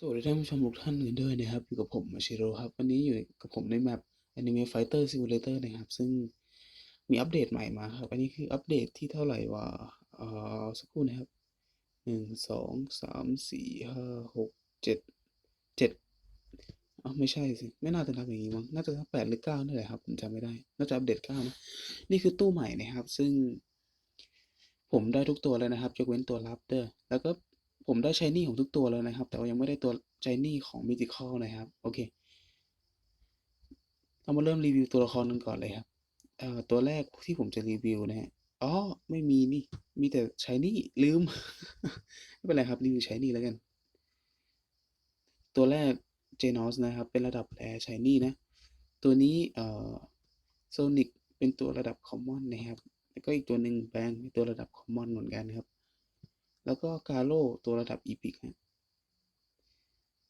สวัสดีท่านผู้ชมทุกท่านกันด้วยนะครับ อยู่กับผมมาชิโร่ครับ วันนี้อยู่กับผมในแมป Anime Fighter Simulator นะครับ ซึ่งมีอัปเดตใหม่มาครับ อันนี้คืออัปเดตที่เท่าไหร่วะเอ่อสักครู่นะครับหนึ่งสองสามสี่ห้าหกเจ็ดเจ็ดอ๋อไม่ใช่สิ ไม่น่าจะนับอย่างนี้มั้งน่าจะนับแปดหรือเก้านั่นแหละครับผมจำไม่ได้ น่าจะอัปเดตเก้านะ นี่คือตู้ใหม่นะครับ ซึ่งผมได้ทุกตัวแล้วนะครับยกเว้นตัวลับเตอร์ แล้วก็ ผมได้ชายนี่ของทุกตัวแล้วนะครับ แต่ว่ายังไม่ได้ตัวชายนี่ของมิติคอลนะครับ โอเค เรามาเริ่มรีวิวตัวละครกันก่อนเลยครับเอ่อตัวแรกที่ผมจะรีวิวนะฮะอ๋อไม่มีนี่ มีแต่ชายนี่ลืม ไม่เป็นไรครับรีวิวชายนี่แล้วกัน ตัวแรกเจนอสนะครับ เป็นระดับแรชายนี่นะ ตัวนี้เอ่อโซนิกเป็นตัวระดับคอมมอนนะครับ แล้วก็อีกตัวหนึ่งแบงเป็นตัวระดับคอมมอนเหมือนกันครับ แล้วก็กาโ o ตัวระดับอีพิกฮะ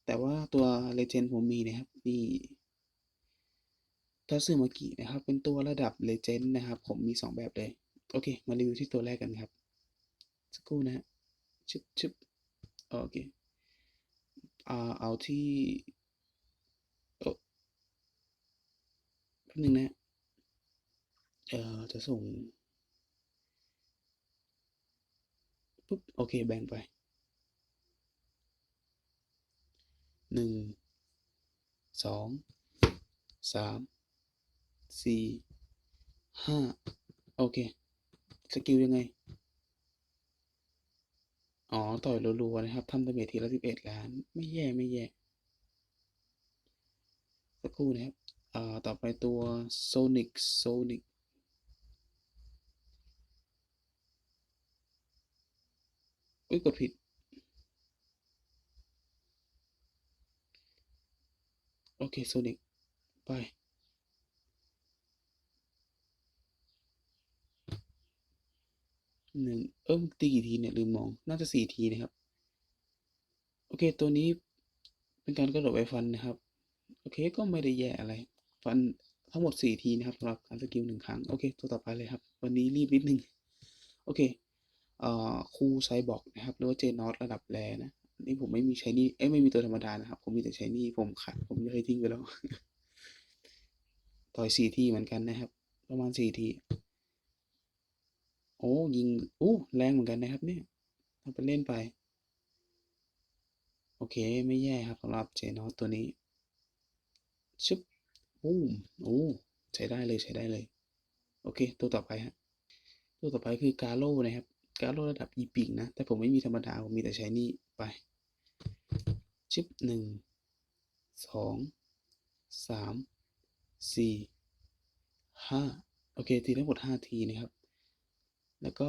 แต่ว่าตัวเลเจนด์ผมมีนะครับนี่ทัซึมากินะครับ เป็นตัวระดับเลเจนด์นะครับ ผมมีสองแบบเลย โอเค มารีวิวที่ตัวแรกกันครับ สักครู่นะฮะชึบชึบโอเคอ่าเอาที่โอ้แป๊บนึงนะเอ่อจะส่ง ปุ๊บโอเคแบ่งไปหนึ่งสองสามสี่ห้าโอเค สกิลยังไง อ๋อ ต่อยรัวๆนะครับทำดาเมจทีละสิบเอ็ดล้าน ไม่แย่ไม่แย่สักครู่นะครับ อ่า ต่อไปตัวโซนิกโซนิก อุ้ยกดผิด โอเคโซนิกไป หนึ่ง เอิ่มตีกี่ทีเนี่ย ลืมมอง น่าจะสี่ทีนะครับ โอเค ตัวนี้เป็นการกระโดดไปฟันนะครับ โอเค ก็ไม่ได้แย่อะไร ฟันทั้งหมดสี่ทีนะครับสำหรับการสกิลหนึ่งครั้ง โอเค ตัวต่อไปเลยครับ วันนี้รีบนิดนึง โอเค คู่ไซบอร์กนะครับหรือว่าเจนอสระดับแรนะนี่ผมไม่มีใช้นี่เอ้ยไม่มีตัวธรรมดานะครับ ผมมีแต่ใช้นี่ผมขัดผมเคยทิ้งไปแล้ว ต่อยสี่ทีเหมือนกันนะครับ ประมาณสี่ทีโอ้ยิงโอ้แรงเหมือนกันนะครับ เนี่ยทำไปเล่นไป โอเคไม่แย่ครับสำหรับเจนอสตัวนี้ชึบโอ้โอ้ใช้ได้เลยใช้ได้เลย โอเค ตัวต่อไปฮะตัวต่อไปคือ กาโ o นะครับ กาโ o ระดับอีพิกนะ แต่ผมไม่มีธรรมดา ผมมีแต่ใช้นี่ไป ชิปหนึ่งสองสามสี่ห้าโอเค ทีทั้งหมดห้าทีนะครับ แล้วก็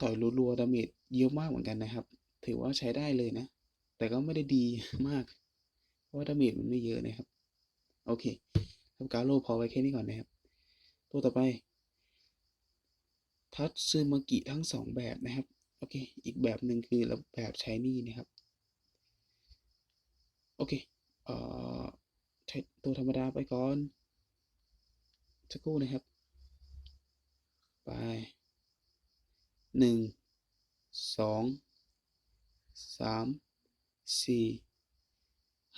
ต่อยรัวๆดาเมจเยอะมากเหมือนกันนะครับ ถือว่าใช้ได้เลยนะ แต่ก็ไม่ได้ดีมาก เพราะว่าดาเมจมันไม่เยอะนะครับ โอเคทำการโลพอไว้แค่นี้ก่อนนะครับ ตัวต่อไป ทัตซึมากิทั้งสองแบบนะครับ โอเค อีกแบบหนึ่งคือแบบใช้นี่นะครับ โอเค เอ่อใช้ตัวธรรมดาไปก่อนสักครู่นะครับ ไปหนึ่งสองสามสี่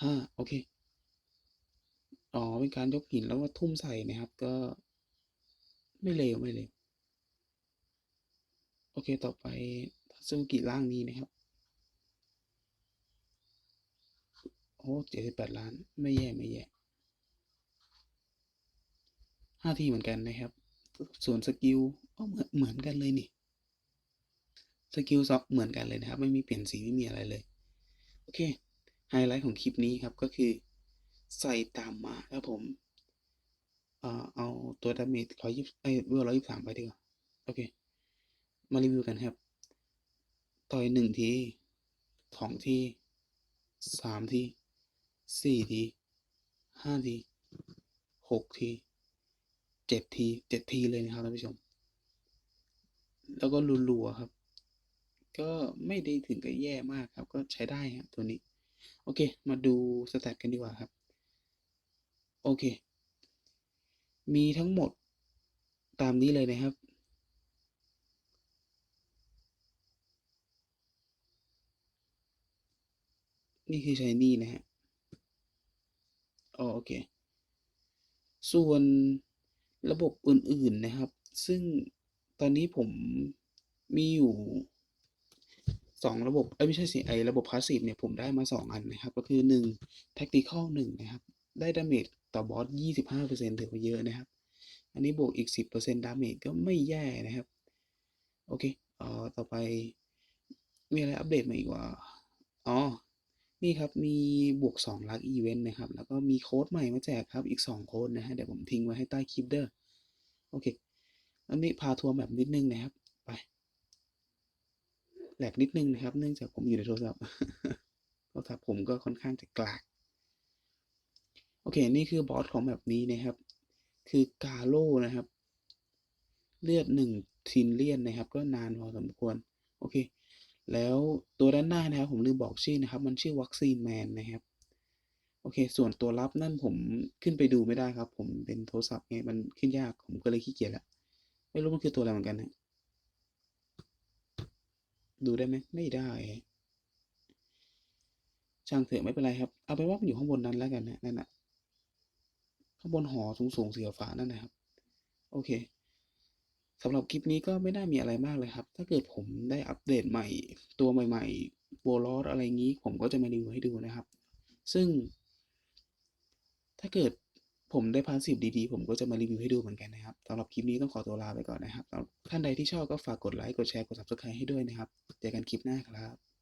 ห้าโอเค อ๋อ เป็นการยกหินแล้วก็ทุ่มใส่นะครับ ก็ไม่เลวไม่เลว โอเค ต่อไปทัตสึกิร่างนี้นะครับ โอ้เจ็ดสิบแปดล้าน ไม่แย่ ไม่แย่ห้าทีเหมือนกันนะครับ ส่วนสกิลก็เหมือนเหมือนกันเลยนี่ สกิลซอฟเหมือนกันเลยนะครับ ไม่มีเปลี่ยนสีไม่มีอะไรเลย โอเค ไฮไลท์ของคลิปนี้ครับก็คือใส่ตามมาแล้วผม เอ่อ เอาตัวดาเมจร้อยยี่เอ้เวลร้อยยี่สามไปดีกว่า โอเค มารีวิวกันครับ ต่อยหนึ่งทีสองทีสามทีสี่ทีห้าทีหกทีเจ็ดทีเจ็ดทีเลยนะครับท่านผู้ชม แล้วก็รัวๆครับ ก็ไม่ได้ถึงกับแย่มากครับ ก็ใช้ได้ครับตัวนี้ โอเค มาดูสแตทกันดีกว่าครับ โอเค มีทั้งหมดตามนี้เลยนะครับ นี่คือ shiny นะฮะอ๋อโอเค ส่วนระบบอื่นๆนะครับ ซึ่งตอนนี้ผมมีอยู่2ระบบเอ๊ยไม่ใช่สิไอระบบ Passive เนี่ยผมได้มา2อันนะครับ ก็คือ1 Tactical 1นะครับ ได้ดาเมจต่อบอส25%ถือว่าเยอะนะครับ อันนี้บวกอีก10%ดาเมจก็ไม่แย่นะครับ โอเคเอ่อต่อไปมีอะไรอัปเดตมาอีกวะอ๋อ นี่ครับมีบวก2 Luck Event นะครับ แล้วก็มีโค้ดใหม่มาแจกครับอีก 2 โค้ดนะครับเดี๋ยวผมทิ้งไว้ให้ใต้คลิปเด้อโอเคอันนี้พาทัวร์ map นิดนึงนะครับไปแหลกนิดนึงนะครับ เนื่องจากผมอยู่ในโทรศัพท์โทรศัพท์ผมก็ค่อนข้างจะกลากโอเค นี่คือบอสของ map นี้นะครับ คือกาโลนะครับ เลือด1 trillion นะครับ ก็นานพอสมควร โอเค แล้วตัวด้านหน้านะครับผมลืมบอกชื่อนะครับ มันชื่อ Vaccine Man นะครับ โอเค ส่วนตัวลับนั่นผมขึ้นไปดูไม่ได้ครับ ผมเป็นโทรศัพท์ไงมันขึ้นยากผมก็เลยขี้เกียจล้วไม่รู้มันคือตัวอะไรเหมือนกันครับดูได้ไหม?ไม่ได้ ช่างเถอะไม่เป็นไรครับ เอาเป็นว่ามันอยู่ข้างบนนั้นแล้วกันครับนั่นน่ะข้างบนหอสูงๆสีฟ้านั่นนะครับ โอเค สำหรับคลิปนี้ก็ไม่ได้มีอะไรมากเลยครับ ถ้าเกิดผมได้อัปเดตใหม่ ตัวใหม่ๆบัวลอดอะไรงี้ ผมก็จะมารีวิวให้ดูนะครับ ซึ่ง ถ้าเกิดผมได้พาสิบดีๆ ผมก็จะมารีวิวให้ดูเหมือนกันนะครับสำหรับคลิปนี้ต้องขอตัวลาไปก่อนนะครับท่านใดที่ชอบก็ฝากกดไลค์ กดแชร์ กด Subscribe ให้ด้วยนะครับ เจอกันคลิปหน้าครับ